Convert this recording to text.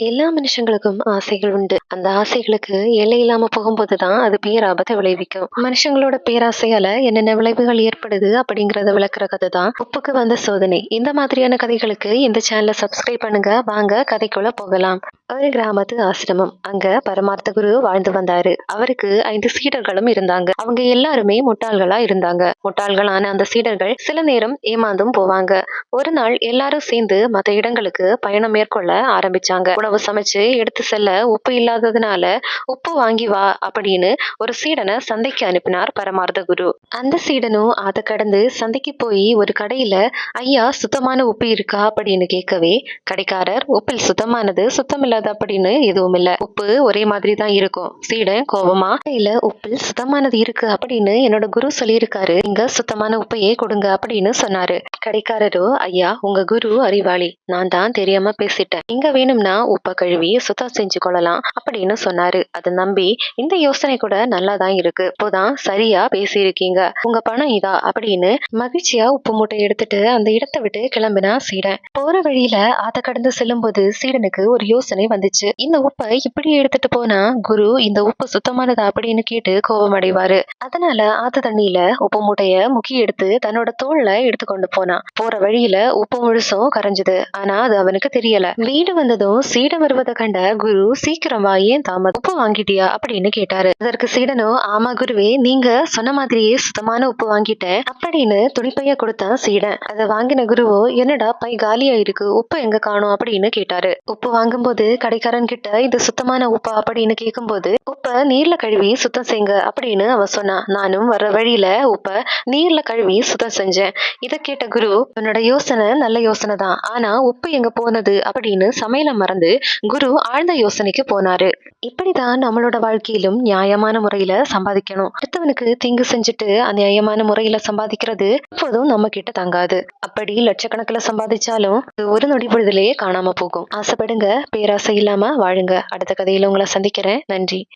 எல்லா மனுஷங்களுக்கும் ஆசைகள் உண்டு. அந்த ஆசைகளுக்கு எல்லை இல்லாம போகும்போதுதான் அது பேராபத்தை விளைவிக்கும். மனுஷங்களோட பேராசையால என்னென்ன விளைவுகள் ஏற்படுது அப்படிங்கறத விளக்குற கதை தான் உப்புக்கு வந்த சோதனை. இந்த மாதிரியான கதைகளுக்கு இந்த சேனலை சப்ஸ்கிரைப் பண்ணுங்க. வாங்க கதைக்குள்ள போகலாம். ஒரு கிராமத்து ஆசிரமம். அங்க பரமார்த்த குரு வாழ்ந்து வந்தாரு. அவருக்கு ஐந்து சீடர்களும் இருந்தாங்க. அவங்க எல்லாருமே முட்டாள்களா இருந்தாங்க. முட்டாள்களான அந்த சீடர்கள் சில நேரம் ஏமாந்தும் போவாங்க. ஒரு நாள் எல்லாரும் சேர்ந்து மத்த இடங்களுக்கு பயணம் மேற்கொள்ள ஆரம்பிச்சாங்க. உணவு சமைச்சு எடுத்து செல்ல உப்பு இல்லாததுனால உப்பு வாங்கி வா அப்படின்னு ஒரு சீடனை சந்தைக்கு அனுப்பினார் பரமார்த்த குரு. அந்த சீடனும் அதை கடந்து சந்தைக்கு போய் ஒரு கடையில ஐயா சுத்தமான உப்பு இருக்கா? அப்படின்னு கேட்கவே கடைக்காரர் உப்பில் சுத்தமானது சுத்தமில்லாத அப்படின்னு எதுவும் இல்ல. உப்பு ஒரே மாதிரி தான் இருக்கும். சீடன் கோபமா இல்ல உப்பில் சுத்தமானது இருக்கு அப்படின்னு என்னோட குரு சொல்லியிருக்காரு. இங்க சுத்தமான உப்பையே கொடுங்க அப்படின்னு சொன்னாரு. கடைக்காரரோ ஐயா உங்க குரு அறிவாளி நான் தான் தெரியாம பேசிட்டேன். இங்க வேணும்னா உப்பை கழுவி சுத்தம் செஞ்சு கொள்ளலாம் அப்படின்னு சொன்னாரு. அதை நம்பி இந்த யோசனை கூட நல்லா தான் இருக்கு. இப்போதான் சரியா பேசியிருக்கீங்க. உங்க பணம் இதா அப்படின்னு மகிழ்ச்சியா உப்பு மூட்டை எடுத்துட்டு அந்த இடத்தை விட்டு கிளம்பினா சீடன். போற வழியில அதை கடந்து செல்லும் போது சீடனுக்கு ஒரு யோசனை வந்துச்சு. இந்த உப்பை இப்படி எடுத்துட்டு போனா குரு இந்த உப்பு சுத்தமானதா அப்படின்னு கேட்டு கோபம் அடைவாரு. அதனால ஆத்து தண்ணியில உப்பு மூட்டைய முக்கி எடுத்து தன்னோட தோல்ல எடுத்து கொண்டு போனான் போற வழியில உப்பு முழுசும் கரைஞ்சது. ஆனா அது அவனுக்கு தெரியல. வீடு வந்ததும் சீடன் வருவதை கண்ட குரு சீக்கிரம் ஏன் தாமதம் உப்பு வாங்கிட்டியா அப்படின்னு கேட்டாரு. அதற்கு சீடனோ ஆமா குருவே நீங்க சொன்ன மாதிரியே சுத்தமான உப்பு வாங்கிட்டேன் அப்படின்னு துணிப்பைய கொடுத்தான் சீடன். அதை வாங்கின குருவோ என்னடா பை காலியா இருக்கு உப்பு எங்க காணோம்? அப்படின்னு கேட்டாரு. உப்பு வாங்கும்போது கடைக்காரன் கிட்ட இது சுத்தமான உப்பா? அப்படின்னு கேட்கும்போது உப்ப நீர்ல கழுவி சுத்தம் செய்யுங்க அப்படின்னு அவன் சொன்னான் நானும் வர்ற வழியில உப்ப நீர்ல கழுவி சுத்தம் செஞ்சேன். இத கேட்ட குரு உன்னோட யோசனை நல்ல யோசனை தான். ஆனா உப்பு எங்க போனது? அப்படின்னு சமையல மறந்து குரு ஆழ்ந்த யோசனைக்கு போனாரு. இப்படிதான் நம்மளோட வாழ்க்கையிலும் நியாயமான முறையில சம்பாதிக்கணும். அடுத்தவனுக்கு தீங்கு செஞ்சுட்டு அநியாயமான முறையில சம்பாதிக்கிறது எப்போதும் நம்ம கிட்ட தங்காது. அப்படி லட்சக்கணக்கில் சம்பாதிச்சாலும் ஒரு நொடி பொழுதுலயே காணாம போகும். ஆசைப்படுங்க பேராசை இல்லாம வாழுங்க. அடுத்த கதையில உங்களை சந்திக்கிறேன். நன்றி.